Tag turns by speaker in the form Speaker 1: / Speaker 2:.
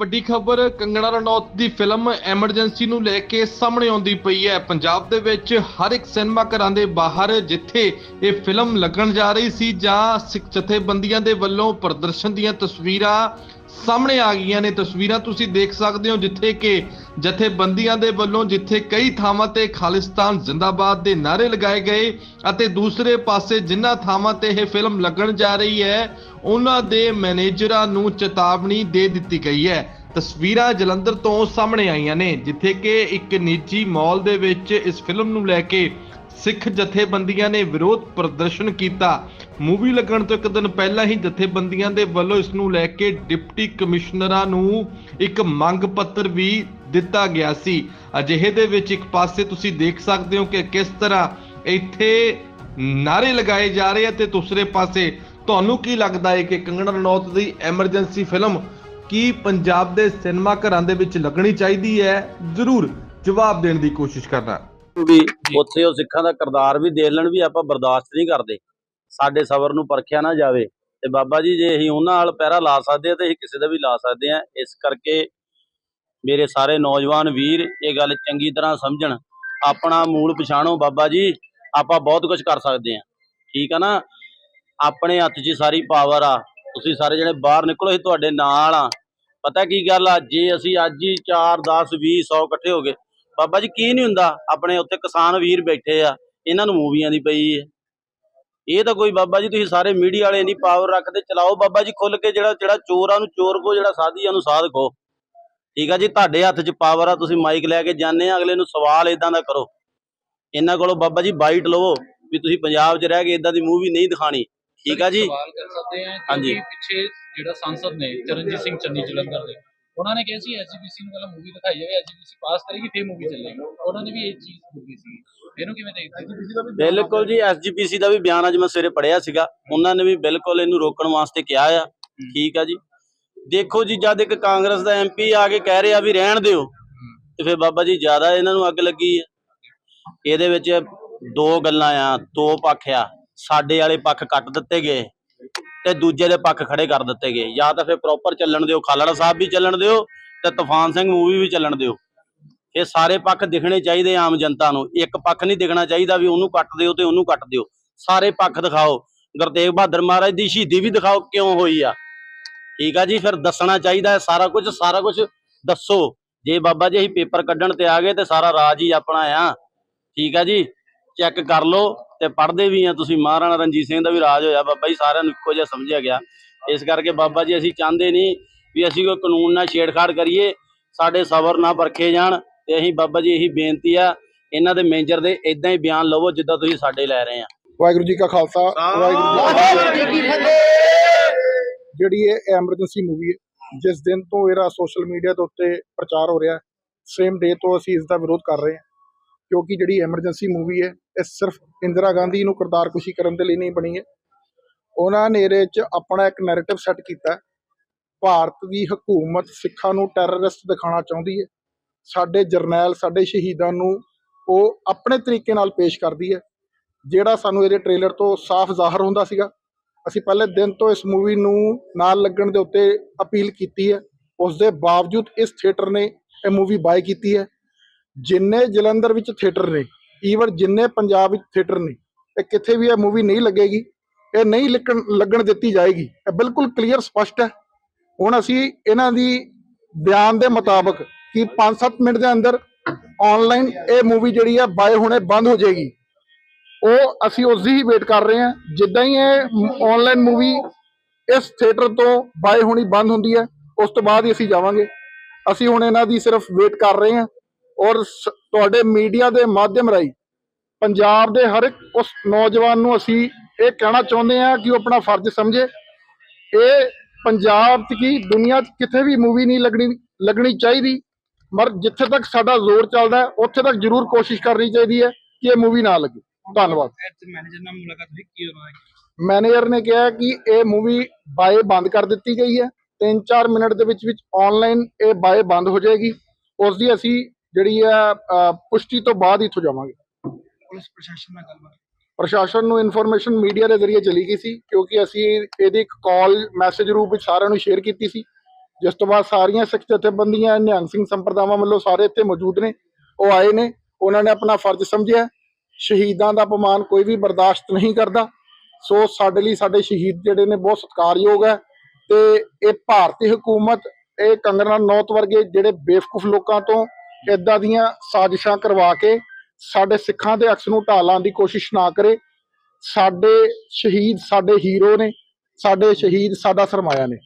Speaker 1: ਵੱਡੀ ਖਬਰ, ਕੰਗਣਾ ਰਣੌਤ ਦੀ ਫਿਲਮ ਐਮਰਜੈਂਸੀ ਨੂੰ ਲੈ ਕੇ ਸਾਹਮਣੇ ਆਉਂਦੀ ਪਈ ਹੈ। ਪੰਜਾਬ ਦੇ ਵਿੱਚ ਹਰ ਇੱਕ ਸਿਨੇਮਾ ਘਰਾਂ ਦੇ ਬਾਹਰ ਜਿੱਥੇ ਇਹ ਫਿਲਮ ਲੱਗਣ ਜਾ ਰਹੀ ਸੀ ਜਾਂ ਸਿੱਖ ਜਥੇਬੰਦੀਆਂ ਦੇ ਵੱਲੋਂ ਪ੍ਰਦਰਸ਼ਨ ਦੀਆਂ ਤਸਵੀਰਾਂ ਸਾਹਮਣੇ ਆ ਗਈਆਂ ਨੇ। ਤਸਵੀਰਾਂ ਤੁਸੀਂ ਦੇਖ ਸਕਦੇ ਹੋ ਜਿੱਥੇ ਕਿ ਜਥੇਬੰਦੀਆਂ ਦੇ ਵੱਲੋਂ ਜਿੱਥੇ ਕਈ ਥਾਵਾਂ ਤੇ ਖਾਲਿਸਤਾਨ ਜ਼ਿੰਦਾਬਾਦ ਦੇ ਨਾਅਰੇ ਲਗਾਏ ਗਏ ਅਤੇ ਦੂਸਰੇ ਪਾਸੇ ਜਿਨ੍ਹਾਂ ਥਾਵਾਂ ਤੇ ਇਹ ਫਿਲਮ ਲੱਗਣ ਜਾ ਰਹੀ ਹੈ, ਉਹਨਾਂ ਦੇ ਮੈਨੇਜਰਾਂ ਨੂੰ ਚੇਤਾਵਨੀ ਦੇ ਦਿੱਤੀ ਗਈ ਹੈ। ਤਸਵੀਰਾਂ ਜਲੰਧਰ ਤੋਂ ਸਾਹਮਣੇ ਆਈਆਂ ਨੇ, ਜਿੱਥੇ ਕਿ ਇੱਕ ਨਿੱਜੀ ਮਾਲ ਦੇ ਵਿੱਚ ਇਸ ਫਿਲਮ ਨੂੰ ਲੈ ਕੇ ਸਿੱਖ ਜਥੇਬੰਦੀਆਂ ਨੇ ਵਿਰੋਧ ਪ੍ਰਦਰਸ਼ਨ ਕੀਤਾ। ਮੂਵੀ ਲੱਗਣ ਤੋਂ ਇੱਕ ਦਿਨ ਪਹਿਲਾਂ ਹੀ ਜਥੇਬੰਦੀਆਂ ਦੇ ਵੱਲੋਂ ਇਸ ਨੂੰ ਲੈ ਕੇ ਡਿਪਟੀ ਕਮਿਸ਼ਨਰਾਂ ਨੂੰ ਇੱਕ ਮੰਗ ਪੱਤਰ ਵੀ ਦਿੱਤਾ ਗਿਆ ਸੀ। ਅਜਿਹੇ ਦੇ ਵਿੱਚ ਇੱਕ ਪਾਸੇ ਤੁਸੀਂ ਦੇਖ ਸਕਦੇ ਹੋ ਕਿ ਕਿਸ ਤਰ੍ਹਾਂ ਇੱਥੇ ਨਾਰੇ ਲਗਾਏ ਜਾ ਰਹੇ ਆ ਤੇ ਦੂਸਰੇ ਪਾਸੇ ਤੁਹਾਨੂੰ ਕੀ ਲੱਗਦਾ ਹੈ ਕਿ ਕੰਗਣਾ ਰਣੌਤ ਦੀ ਐਮਰਜੈਂਸੀ ਫਿਲਮ ਕੀ ਪੰਜਾਬ ਦੇ ਸਿਨੇਮਾ ਘਰਾਂ ਦੇ ਵਿੱਚ ਲੱਗਣੀ ਚਾਹੀਦੀ ਹੈ? ਜ਼ਰੂਰ ਜਵਾਬ ਦੇਣ ਦੀ ਕੋਸ਼ਿਸ਼ ਕਰਨਾ।
Speaker 2: ਵੀ ਉੱਥੇ ਉਹ ਸਿੱਖਾਂ ਦਾ ਕਰਤਾਰ ਵੀ ਦੇਖ ਲੈਣ ਵੀ ਆਪਾਂ ਬਰਦਾਸ਼ਤ ਨਹੀਂ ਕਰਦੇ। ਸਾਡੇ ਸਬਰ ਨੂੰ ਪਰਖਿਆ ਨਾ ਜਾਵੇ। ਤੇ ਬਾਬਾ ਜੀ, ਜੇ ਅਸੀਂ ਉਹਨਾਂ ਨਾਲ ਪਹਿਰਾ ਲਾ ਸਕਦੇ ਆ ਤੇ ਅਸੀਂ ਕਿਸੇ ਦਾ ਵੀ ਲਾ ਸਕਦੇ ਆ ਇਸ ਕਰਕੇ ਮੇਰੇ ਸਾਰੇ ਨੌਜਵਾਨ ਵੀਰ, ਇਹ ਗੱਲ ਚੰਗੀ ਤਰ੍ਹਾਂ ਸਮਝਣ। ਆਪਣਾ ਮੂਲ ਪਛਾਣੋ ਬਾਬਾ ਜੀ, ਆਪਾਂ ਬਹੁਤ ਕੁਝ ਕਰ ਸਕਦੇ ਆ ਠੀਕ ਆ ਨਾ? ਆਪਣੇ ਹੱਥ 'ਚ ਹੀ ਸਾਰੀ ਪਾਵਰ ਆ। ਤੁਸੀਂ ਸਾਰੇ ਜਣੇ ਬਾਹਰ ਨਿਕਲੋ, ਅਸੀਂ ਤੁਹਾਡੇ ਨਾਲ ਆ। ਪਤਾ ਕੀ ਗੱਲ ਆ? ਜੇ ਅਸੀਂ ਅੱਜ ਹੀ 4 10 20 100 ਇਕੱਠੇ ਹੋ ਗਏ, ਬਾਬਾ ਜੀ ਕੀ ਨਹੀਂ ਹੁੰਦਾ? ਆਪਣੇ ਉੱਥੇ ਕਿਸਾਨ ਵੀਰ ਬੈਠੇ ਆ, ਇਹਨਾਂ ਨੂੰ ਮੂਵੀਆਂ ਦੀ ਪਈ ਹੈ ਇਹ ਤਾਂ ਕੋਈ ਬਾਬਾ ਜੀ ਤੁਸੀਂ ਸਾਰੇ ਮੀਡੀਆ ਵਾਲੇ ਨਹੀਂ ਪਾਵਰ ਰੱਖਦੇ, ਚਲਾਓ ਬਾਬਾ ਜੀ ਖੁੱਲ ਕੇ ਜਿਹੜਾ ਜਿਹੜਾ ਚੋਰ ਆ ਉਹਨੂੰ ਚੋਰ ਕੋ, ਜਿਹੜਾ ਸਾਧੀ ਆ ਉਹਨੂੰ ਸਾਧ ਕੋ। ਠੀਕ ਆ ਜੀ ਤੁਹਾਡੇ ਹੱਥ 'ਚ ਪਾਵਰ ਆ ਤੁਸੀਂ ਮਾਈਕ ਲੈ ਕੇ ਜਾਂਦੇ ਆ ਅਗਲੇ ਨੂੰ ਸਵਾਲ ਇਦਾਂ ਦਾ ਕਰੋ। ਇਹਨਾਂ ਕੋਲੋਂ ਬਾਬਾ ਜੀ ਬਾਈਟ ਲਵੋ ਵੀ ਤੁਸੀਂ ਪੰਜਾਬ 'ਚ ਰਹਿ ਕੇ ਇਦਾਂ ਦੀ ਮੂਵੀ ਨਹੀਂ ਦਿਖਾਣੀ। ਠੀਕ ਆ ਜੀ?
Speaker 3: ਸਵਾਲ ਕਰ ਸਕਦੇ ਆ
Speaker 2: ਹਾਂਜੀ।
Speaker 3: ਪਿੱਛੇ ਜਿਹੜਾ ਸੰਸਦ ਨੇ ਚਰਨਜੀਤ ਸਿੰਘ ਚੰਨੀ ਜਲੰਧਰ ਦੇ ਉਹਨਾਂ ਨੇ ਕਿਹਾ ਸੀ ਐਸਜੀਪੀਸੀ ਨੂੰ ਪਹਿਲਾਂ ਮੂਵੀ ਦਿਖਾਈ ਜਾਵੇ ਐਸਜੀਪੀਸੀ ਪਾਸ ਕਰੇਗੀ ਫਿਰ ਮੂਵੀ ਚੱਲੇਗੀ। ਉਹਨਾਂ ਨੇ ਵੀ ਇਹ ਚੀਜ਼ ਬੋਲੀ ਸੀ। ਇਹਨੂੰ ਕਿਵੇਂ ਦੇਖਦੇ?
Speaker 2: ਬਿਲਕੁਲ ਜੀ ਐਸਜੀਪੀਸੀ ਦਾ ਵੀ ਬਿਆਨ ਅੱਜ ਮੈਂ ਸਵੇਰੇ ਪੜਿਆ ਸੀਗਾ ਉਹਨਾਂ ਨੇ ਵੀ ਬਿਲਕੁਲ ਇਹਨੂੰ ਰੋਕਣ ਵਾਸਤੇ ਕਿਹਾ ਆ। ਠੀਕ ਆ ਜੀ। ਦੇਖੋ ਜੀ, ਜਦ ਇੱਕ ਕਾਂਗਰਸ ਦਾ ਐਮਪੀ ਆ ਕੇ ਕਹਿ ਰਿਹਾ ਵੀ ਰਹਿਣ ਦਿਓ, ਤੇ ਫਿਰ ਬਾਬਾ ਜੀ ਜ਼ਿਆਦਾ ਇਹਨਾਂ ਨੂੰ ਅੱਗ ਲੱਗੀ ਹੈ। ਇਹਦੇ ਵਿੱਚ ਦੋ ਗੱਲਾਂ ਆ, ਦੋ ਪੱਖ ਆ। ਸਾਡੇ ਵਾਲੇ ਪੱਖ ਕੱਟ ਦਿੱਤੇ ਗਏ ਤੇ ਦੂਜੇ ਦੇ ਪੱਖ ਖੜੇ ਕਰ ਦਿੱਤੇ ਗਏ। ਜਾਂ ਤਾਂ ਫਿਰ ਪ੍ਰੋਪਰ ਚੱਲਣ ਦਿਓ, ਖਾਲੜਾ ਸਾਹਿਬ ਵੀ ਚੱਲਣ ਦਿਓ ਤੇ ਤੂਫਾਨ ਸਿੰਘ ਮੂਵੀ ਵੀ ਚੱਲਣ ਦਿਓ। ਇਹ ਸਾਰੇ ਪੱਖ ਦਿਖਣੇ ਚਾਹੀਦੇ ਆਮ ਜਨਤਾ ਨੂੰ। ਇੱਕ ਪੱਖ ਨਹੀਂ ਦਿਖਣਾ ਚਾਹੀਦਾ ਵੀ ਉਹਨੂੰ ਕੱਟ ਦਿਓ ਤੇ ਉਹਨੂੰ ਕੱਟ ਦਿਓ। ਸਾਰੇ ਪੱਖ ਦਿਖਾਓ। ਗੁਰਤੇਗ ਬਹਾਦਰ ਮਹਾਰਾਜ ਦੀ ਸ਼ਹੀਦੀ ਵੀ ਦਿਖਾਓ ਕਿਉਂ ਹੋਈ ਆ। ਠੀਕ ਆ ਜੀ, ਫਿਰ ਦੱਸਣਾ ਚਾਹੀਦਾ ਹੈ ਸਾਰਾ ਕੁਝ ਸਾਰਾ ਕੁਝ ਦੱਸੋ। ਜੇ ਬਾਬਾ ਜੀ ਅਸੀਂ ਪੇਪਰ ਕੱਢਣ ਤੇ ਆ ਗਏ ਤੇ ਸਾਰਾ ਰਾਜ ਹੀ ਆਪਣਾ ਆ। ਠੀਕ ਆ ਜੀ, ਚੈੱਕ ਕਰ ਲਓ ਤੇ ਪੜਦੇ ਵੀ ਆ ਤੁਸੀਂ। ਮਹਾਰਾਣਾ ਰਣਜੀਤ ਸਿੰਘ ਦਾ ਵੀ ਰਾਜ ਹੋਇਆ, ਬਾਬਾ ਜੀ ਸਾਰਿਆਂ ਨੂੰ ਇੱਕੋ ਜਿਹਾ ਸਮਝਿਆ ਗਿਆ। ਇਸ ਕਰਕੇ ਬਾਬਾ ਜੀ ਅਸੀਂ ਚਾਹੁੰਦੇ ਨਹੀਂ ਵੀ ਅਸੀਂ ਕੋਈ ਕਾਨੂੰਨ ਨਾਲ ਛੇੜਖਾੜ ਕਰੀਏ, ਸਾਡੇ ਸਬਰ ਨਾ ਪਰਖੇ ਜਾਣ ਤੇ ਅਸੀਂ ਬਾਬਾ ਜੀ ਇਹੀ ਬੇਨਤੀ ਆ, ਇਹਨਾਂ ਦੇ ਮੈਨੇਜਰ ਦੇ ਇਦਾਂ ਹੀ ਬਿਆਨ ਲਵੋ ਜਿੱਦਾਂ ਤੁਸੀਂ ਸਾਡੇ ਲੈ ਰਹੇ ਆ।
Speaker 4: ਵਾਹਿਗੁਰੂ ਜੀ ਕਾ ਖਾਲਸਾ, ਵਾਹਿਗੁਰੂ ਜੀ ਕੀ ਫਤਿਹ। ਜਿਹੜੀ ਇਹ ਐਮਰਜੈਂਸੀ ਮੂਵੀ ਹੈ, ਜਿਸ ਦਿਨ ਤੋਂ ਇਹਦਾ ਸੋਸ਼ਲ ਮੀਡੀਆ ਦੇ ਉੱਤੇ ਪ੍ਰਚਾਰ ਹੋ ਰਿਹਾ ਸੇਮ ਡੇ ਤੋਂ ਅਸੀਂ ਇਸ ਦਾ ਵਿਰੋਧ ਕਰ ਰਹੇ ਹਾਂ, ਕਿਉਂਕਿ ਜਿਹੜੀ ਐਮਰਜੈਂਸੀ ਮੂਵੀ ਹੈ, ਇਹ ਸਿਰਫ ਇੰਦਰਾ ਗਾਂਧੀ ਨੂੰ ਕਰਤਾਰਕੁਸ਼ੀ ਕਰਨ ਦੇ ਲਈ ਨਹੀਂ ਬਣੀ ਹੈ। ਉਹਨਾਂ ਨੇ ਇਹਦੇ 'ਚ ਆਪਣਾ ਇੱਕ ਨੈਰੇਟਿਵ ਸੈੱਟ ਕੀਤਾ ਭਾਰਤ ਦੀ ਹਕੂਮਤ ਸਿੱਖਾਂ ਨੂੰ ਟੈਰਰਿਸਟ ਦਿਖਾਉਣਾ ਚਾਹੁੰਦੀ ਹੈ। ਸਾਡੇ ਜਰਨੈਲ, ਸਾਡੇ ਸ਼ਹੀਦਾਂ ਨੂੰ ਉਹ ਆਪਣੇ ਤਰੀਕੇ ਨਾਲ ਪੇਸ਼ ਕਰਦੀ ਹੈ, ਜਿਹੜਾ ਸਾਨੂੰ ਇਹਦੇ ਟ੍ਰੇਲਰ ਤੋਂ ਸਾਫ਼ ਜ਼ਾਹਰ ਹੁੰਦਾ ਸੀਗਾ। ਅਸੀਂ ਪਹਿਲੇ ਦਿਨ ਤੋਂ ਇਸ ਮੂਵੀ ਨੂੰ ਨਾਲ ਲੱਗਣ ਦੇ ਉੱਤੇ ਅਪੀਲ ਕੀਤੀ ਹੈ। ਉਸ ਦੇ ਬਾਵਜੂਦ ਇਸ ਥੀਏਟਰ ਨੇ ਇਹ ਮੂਵੀ ਬਾਏ ਕੀਤੀ ਹੈ। ਜਿੰਨੇ ਜਲੰਧਰ ਵਿੱਚ ਥੀਏਟਰ ਨੇ ਈਵਨ ਜਿੰਨੇ ਪੰਜਾਬ ਵਿੱਚ ਥੀਏਟਰ ਨੇ, ਇਹ ਕਿੱਥੇ ਵੀ ਇਹ ਮੂਵੀ ਨਹੀਂ ਲੱਗੇਗੀ, ਇਹ ਨਹੀਂ ਲੱਗਣ ਲੱਗਣ ਦਿੱਤੀ ਜਾਏਗੀ। ਇਹ ਬਿਲਕੁਲ ਕਲੀਅਰ ਸਪਸ਼ਟ ਹੈ। ਹੁਣ ਅਸੀਂ ਇਹਨਾਂ ਦੀ ਬਿਆਨ ਦੇ ਮੁਤਾਬਕ ਕਿ 5-7 ਮਿੰਟ ਦੇ ਅੰਦਰ ਆਨਲਾਈਨ ਇਹ ਮੂਵੀ ਜਿਹੜੀ ਹੈ ਬਾਏ ਹੋਣੇ ਬੰਦ ਹੋ ਜਾਏਗੀ। ਉਹ ਅਸੀਂ ਉਸ ਦੀ ਹੀ ਵੇਟ ਕਰ ਰਹੇ ਹਾਂ। ਜਿੱਦਾਂ ਹੀ ਇਹ ਆਨਲਾਈਨ ਮੂਵੀ ਇਸ ਥੀਏਟਰ ਤੋਂ ਬਾਏ ਹੋਣੀ ਬੰਦ ਹੁੰਦੀ ਹੈ, ਉਸ ਤੋਂ ਬਾਅਦ ਹੀ ਅਸੀਂ ਜਾਵਾਂਗੇ। ਅਸੀਂ ਹੁਣ ਇਹਨਾਂ ਦੀ ਸਿਰਫ ਵੇਟ ਕਰ ਰਹੇ ਹਾਂ ਔਰ ਸ- ਤੁਹਾਡੇ ਮੀਡੀਆ ਦੇ ਮਾਧਿਅਮ ਰਾਹੀਂ ਪੰਜਾਬ ਦੇ ਹਰ ਇੱਕ ਉਸ ਨੌਜਵਾਨ ਨੂੰ ਅਸੀਂ ਇਹ ਕਹਿਣਾ ਚਾਹੁੰਦੇ ਹਾਂ ਕਿ ਉਹ ਆਪਣਾ ਫਰਜ਼ ਸਮਝੇ। ਇਹ ਪੰਜਾਬ 'ਚ ਕੀ, ਦੁਨੀਆ 'ਚ ਕਿਤੇ ਵੀ ਮੂਵੀ ਨਹੀਂ ਲੱਗਣੀ ਲੱਗਣੀ ਚਾਹੀਦੀ। ਮਰ, ਜਿੱਥੇ ਤੱਕ ਸਾਡਾ ਜ਼ੋਰ ਚੱਲਦਾ ਉੱਥੇ ਤੱਕ ਜ਼ਰੂਰ ਕੋਸ਼ਿਸ਼ ਕਰਨੀ ਚਾਹੀਦੀ ਹੈ ਕਿ ਇਹ ਮੂਵੀ ਨਾ ਲੱਗੇ। ਧੰਨਵਾਦ।
Speaker 3: ਮੈਨੇਜਰ ਨਾਲ ਮੁਲਾਕਾਤ ਹੋਈ ਕੀ ਹੋਣਾ
Speaker 4: ਮੈਨੇਜਰ ਨੇ ਕਿਹਾ ਕਿ ਇਹ ਮੂਵੀ ਬਾਏ ਬੰਦ ਕਰ ਦਿੱਤੀ ਗਈ ਹੈ। 3-4 ਮਿੰਟ ਦੇ ਵਿੱਚ ਵਿੱਚ ਆਨਲਾਈਨ ਇਹ ਬਾਏ ਬੰਦ ਹੋ ਜਾਏਗੀ। ਉਸ ਦੀ ਅਸੀਂ ਜਿਹੜੀ ਹੈ ਪੁਸ਼ਟੀ ਤੋਂ ਬਾਅਦ ਇੱਥੋਂ ਜਾਵਾਂਗੇ।
Speaker 3: ਪੁਲਿਸ ਪ੍ਰਸ਼ਾਸਨ ਨਾਲ ਗੱਲਬਾਤ।
Speaker 4: ਪ੍ਰਸ਼ਾਸਨ ਨੂੰ ਇਨਫੋਰਮੇਸ਼ਨ ਮੀਡੀਆ ਦੇ ਜ਼ਰੀਏ ਚਲੀ ਗਈ ਸੀ ਕਿਉਂਕਿ ਅਸੀਂ ਇਹਦੀ ਇੱਕ ਕਾਲ ਮੈਸੇਜ ਰੂਪ ਵਿੱਚ ਸਾਰਿਆਂ ਨੂੰ ਸ਼ੇਅਰ ਕੀਤੀ ਸੀ। ਜਿਸ ਤੋਂ ਬਾਅਦ ਸਾਰੀਆਂ ਸਿੱਖ ਜਥੇਬੰਦੀਆਂ ਨਿਹੰਗ ਸਿੰਘ ਸੰਪਰਦਾਵਾਂ ਵੱਲੋਂ ਸਾਰੇ ਇੱਥੇ ਮੌਜੂਦ ਨੇ। ਉਹ ਆਏ ਨੇ। ਉਹਨਾਂ ਨੇ ਆਪਣਾ ਫਰਜ਼ ਸਮਝਿਆ। ਸ਼ਹੀਦਾਂ ਦਾ ਅਪਮਾਨ ਕੋਈ ਵੀ ਬਰਦਾਸ਼ਤ ਨਹੀਂ ਕਰਦਾ। ਸੋ ਸਾਡੇ ਲਈ ਸਾਡੇ ਸ਼ਹੀਦ ਜਿਹੜੇ ਨੇ ਬਹੁਤ ਸਤਿਕਾਰਯੋਗ ਹੈ ਤੇ ਇਹ ਭਾਰਤੀ ਹਕੂਮਤ, ਇਹ ਕੰਗਨਾ ਨੌਤ ਵਰਗੇ ਜਿਹੜੇ ਬੇਵਕੂਫ ਲੋਕਾਂ ਤੋਂ ਇਦਾਂ ਦੀਆਂ ਸਾਜ਼ਿਸ਼ਾਂ ਕਰਵਾ ਕੇ ਸਾਡੇ ਸਿੱਖਾਂ ਦੇ ਅਕਸ ਨੂੰ ਢਾਲਾਂ ਦੀ ਕੋਸ਼ਿਸ਼ ਨਾ ਕਰੇ। ਸਾਡੇ ਸ਼ਹੀਦ ਸਾਡੇ ਹੀਰੋ ਨੇ, ਸਾਡੇ ਸ਼ਹੀਦ ਸਾਡਾ ਸਰਮਾਇਆ ਨੇ।